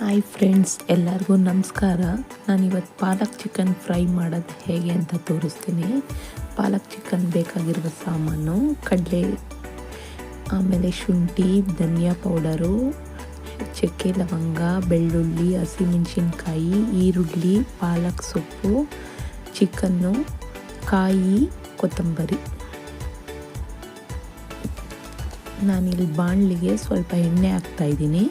Hi friends, ಎಲ್ಲರಿಗೂ ನಮಸ್ಕಾರ. ನಾನಿವತ್ತು ಪಾಲಕ್ ಚಿಕನ್ ಫ್ರೈ ಮಾಡೋದು ಹೇಗೆ ಅಂತ ತೋರಿಸ್ತೀನಿ. ಪಾಲಕ್ ಚಿಕನ್ ಬೇಕಾಗಿರುವ ಸಾಮಾನು, ಕಡಲೆ, ಆಮೇಲೆ ಶುಂಠಿ, ಧನಿಯಾ ಪೌಡರು, ಚಕ್ಕೆ ಲವಂಗ, ಬೆಳ್ಳುಳ್ಳಿ, ಹಸಿಮೆಣಸಿನ್ಕಾಯಿ, ಈರುಳ್ಳಿ, ಪಾಲಕ್ ಸೊಪ್ಪು, ಚಿಕನ್ನು, ಕಾಯಿ, ಕೊತ್ತಂಬರಿ. ನಾನಿಲ್ಲಿ ಬಾಣಲಿಗೆ ಸ್ವಲ್ಪ ಎಣ್ಣೆ ಹಾಕ್ತಾಯಿದ್ದೀನಿ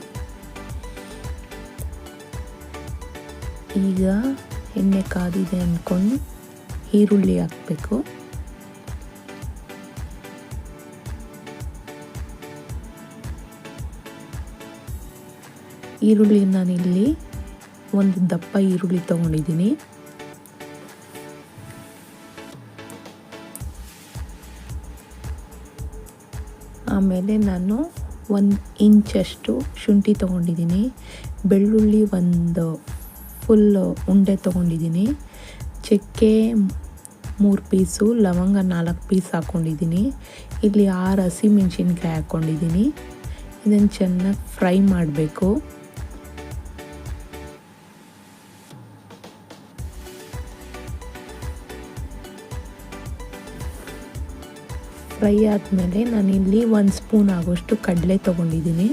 ಈಗ ಎಣ್ಣೆ ಕಾದಿದೆ ಅಂದ್ಕೊಂಡು ಈರುಳ್ಳಿ ಹಾಕಬೇಕು. ಈರುಳ್ಳಿ ನಾನಿಲ್ಲಿ ಒಂದು ದಪ್ಪ ಈರುಳ್ಳಿ ತಗೊಂಡಿದ್ದೀನಿ. ಆಮೇಲೆ ನಾನು ಒಂದು ಇಂಚಷ್ಟು ಶುಂಠಿ ತೊಗೊಂಡಿದ್ದೀನಿ. ಬೆಳ್ಳುಳ್ಳಿ ಒಂದು ಫುಲ್ ಉಂಡೆ ತೊಗೊಂಡಿದ್ದೀನಿ. ಚಕ್ಕೆ ಮೂರು ಪೀಸು ಲವಂಗ ನಾಲ್ಕು ಪೀಸ್ ಹಾಕ್ಕೊಂಡಿದ್ದೀನಿ ಇಲ್ಲಿ ಆರು ಹಸಿ ಮೆಣಸಿನ್ಕಾಯಿ ಹಾಕ್ಕೊಂಡಿದ್ದೀನಿ ಇದನ್ನು ಚೆನ್ನಾಗಿ ಫ್ರೈ ಮಾಡಬೇಕು. ಫ್ರೈ ಆದಮೇಲೆ ನಾನಿಲ್ಲಿ ಒಂದು ಸ್ಪೂನ್ ಆಗೋಷ್ಟು ಕಡಲೆ ತೊಗೊಂಡಿದ್ದೀನಿ.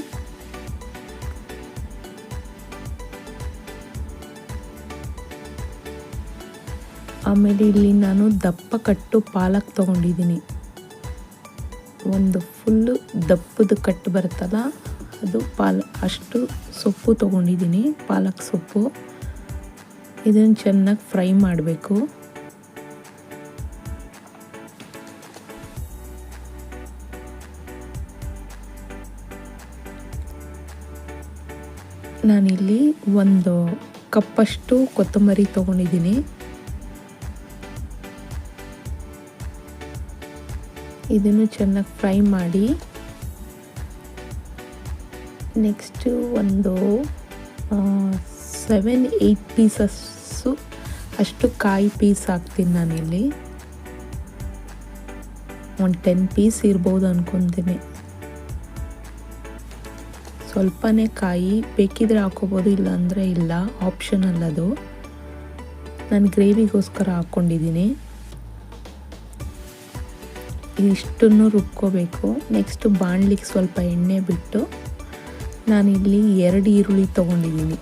ಆಮೇಲೆ ಇಲ್ಲಿ ನಾನು ದಪ್ಪ ಕಟ್ಟು ಪಾಲಕ್ ತೊಗೊಂಡಿದ್ದೀನಿ. ಒಂದು ಫುಲ್ಲು ದಪ್ಪದ ಕಟ್ಟು ಬರುತ್ತಲ್ಲ, ಅದು ಪಾಲ, ಅಷ್ಟು ಸೊಪ್ಪು ತೊಗೊಂಡಿದ್ದೀನಿ, ಪಾಲಕ್ ಸೊಪ್ಪು. ಇದನ್ನು ಚೆನ್ನಾಗಿ ಫ್ರೈ ಮಾಡಬೇಕು. ನಾನಿಲ್ಲಿ ಒಂದು ಕಪ್ಪಷ್ಟು ಕೊತ್ತಂಬರಿ ತೊಗೊಂಡಿದ್ದೀನಿ. ಇದನ್ನು ಚೆನ್ನಾಗಿ ಫ್ರೈ ಮಾಡಿ, ನೆಕ್ಸ್ಟು ಒಂದು ಸೆವೆನ್ ಏಯ್ಟ್ ಪೀಸಸ್ಸು ಅಷ್ಟು ಕಾಯಿ ಪೀಸ್ ಹಾಕ್ತೀನಿ ನಾನಿಲ್ಲಿ. ಒಂದು ಟೆನ್ ಪೀಸ್ ಇರ್ಬೋದು ಅಂದ್ಕೊತೀನಿ ಸ್ವಲ್ಪನೇ ಕಾಯಿ ಬೇಕಿದ್ರೆ ಹಾಕೋಬೋದು ಇಲ್ಲ ಅಂದರೆ ಇಲ್ಲ ಆಪ್ಷನಲ್ ಅದು ನಾನು ಗ್ರೇವಿಗೋಸ್ಕರ ಹಾಕ್ಕೊಂಡಿದ್ದೀನಿ ಇಷ್ಟನ್ನು ರುಬ್ಕೋಬೇಕು. ನೆಕ್ಸ್ಟು ಬಾಣಲಿಗೆ ಸ್ವಲ್ಪ ಎಣ್ಣೆ ಬಿಟ್ಟು ನಾನಿಲ್ಲಿ ಎರಡು ಈರುಳ್ಳಿ ತೊಗೊಂಡಿದ್ದೀನಿ.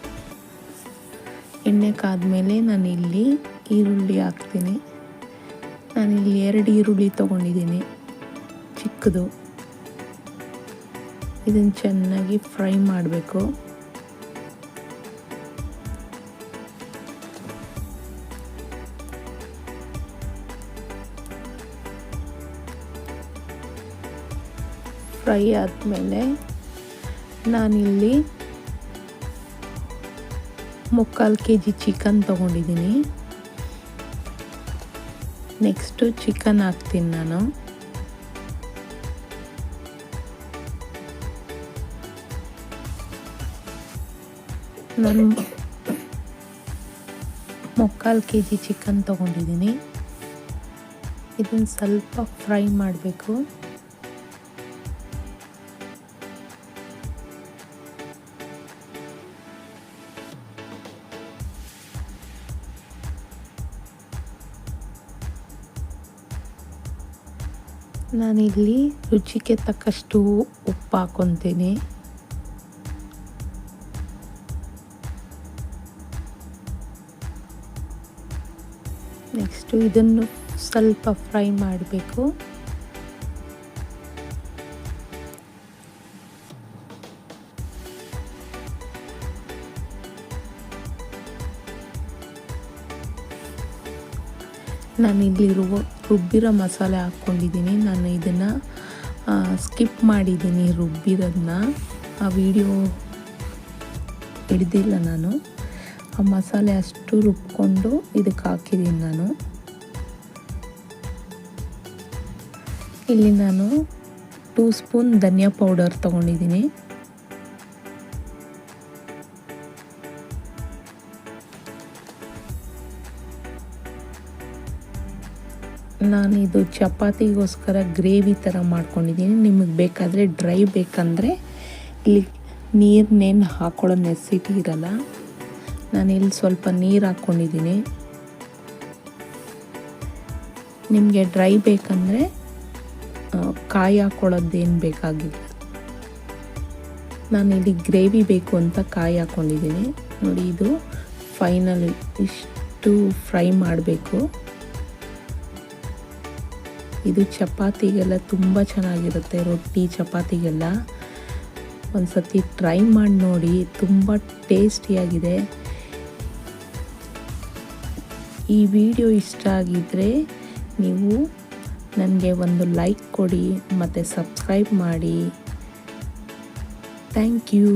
ಎಣ್ಣೆ ಕಾದ್ಮೇಲೆ ನಾನಿಲ್ಲಿ ಈರುಳ್ಳಿ ಹಾಕ್ತೀನಿ. ನಾನಿಲ್ಲಿ ಎರಡು ಈರುಳ್ಳಿ ತೊಗೊಂಡಿದ್ದೀನಿ. ಚಿಕ್ಕದು. ಇದನ್ನು ಚೆನ್ನಾಗಿ ಫ್ರೈ ಮಾಡಬೇಕು. ಫ್ರೈ ಆದಮೇಲೆ ನಾನಿಲ್ಲಿ ಮುಕ್ಕಾಲು ಕೆ ಜಿ ಚಿಕನ್ ತೊಗೊಂಡಿದ್ದೀನಿ. ನೆಕ್ಸ್ಟು ಚಿಕನ್ ಹಾಕ್ತೀನಿ ನಾನು. ನಾನು ಮುಕ್ಕಾಲು ಕೆ ಜಿ ಚಿಕನ್ ತೊಗೊಂಡಿದ್ದೀನಿ. ಇದನ್ನು ಸ್ವಲ್ಪ ಫ್ರೈ ಮಾಡಬೇಕು. ನಾನಿಲ್ಲಿ ರುಚಿಗೆ ತಕ್ಕಷ್ಟು ಉಪ್ಪು ಹಾಕೊತೀನಿ. ನೆಕ್ಸ್ಟು ಇದನ್ನು ಸ್ವಲ್ಪ ಫ್ರೈ ಮಾಡಬೇಕು. ನಾನು ಇಲ್ಲಿ ರುವ ರುಬ್ಬಿರೋ ಮಸಾಲೆ ಹಾಕ್ಕೊಂಡಿದ್ದೀನಿ. ನಾನು ಇದನ್ನು ಸ್ಕಿಪ್ ಮಾಡಿದ್ದೀನಿ ರುಬ್ಬಿರೋದನ್ನ. ಆ ವಿಡಿಯೋ ಹಿಡ್ದಿಲ್ಲ ನಾನು. ಆ ಮಸಾಲೆ ಅಷ್ಟು ರುಬ್ಕೊಂಡು ಇದಕ್ಕೆ ಹಾಕಿದ್ದೀನಿ ನಾನು. ಇಲ್ಲಿ ನಾನು ಟೂ ಸ್ಪೂನ್ ಧನಿಯಾ ಪೌಡರ್ ತೊಗೊಂಡಿದ್ದೀನಿ. ನಾನು ಇದು ಚಪಾತಿಗೋಸ್ಕರ ಗ್ರೇವಿ ಥರ ಮಾಡ್ಕೊಂಡಿದ್ದೀನಿ. ನಿಮಗೆ ಬೇಕಾದರೆ ಡ್ರೈ ಬೇಕಂದರೆ ಇಲ್ಲಿ ನೀರನ್ನೇನು ಹಾಕೊಳ್ಳೋ ನೆಸಿಟಿ ಇರಲ್ಲ. ಇಲ್ಲಿ ಸ್ವಲ್ಪ ನೀರು ಹಾಕ್ಕೊಂಡಿದ್ದೀನಿ ನಿಮಗೆ ಡ್ರೈ ಬೇಕಂದರೆ ಕಾಯಿ ಹಾಕ್ಕೊಳ್ಳೋದೇನು ಬೇಕಾಗಿಲ್ಲ. ಇಲ್ಲಿ ಗ್ರೇವಿ ಬೇಕು ಅಂತ ಕಾಯಿ ಹಾಕ್ಕೊಂಡಿದ್ದೀನಿ ನೋಡಿ, ಇದು ಫೈನಲ್ ಇಷ್ಟು ಫ್ರೈ ಮಾಡಬೇಕು. ಇದು ಚಪಾತಿಗೆಲ್ಲ ತುಂಬ ಚೆನ್ನಾಗಿರುತ್ತೆ, ರೊಟ್ಟಿ ಚಪಾತಿಗೆಲ್ಲ. ಒಂದು ಸತಿ ಟ್ರೈ ಮಾಡಿ ನೋಡಿ, ತುಂಬ ಟೇಸ್ಟಿಯಾಗಿದೆ. ಈ ವಿಡಿಯೋ ಇಷ್ಟ ಆಗಿದ್ದರೆ ನೀವು ನನಗೆ ಒಂದು ಲೈಕ್ ಕೊಡಿ, ಮತ್ತು ಸಬ್ಸ್ಕ್ರೈಬ್ ಮಾಡಿ. Thank you.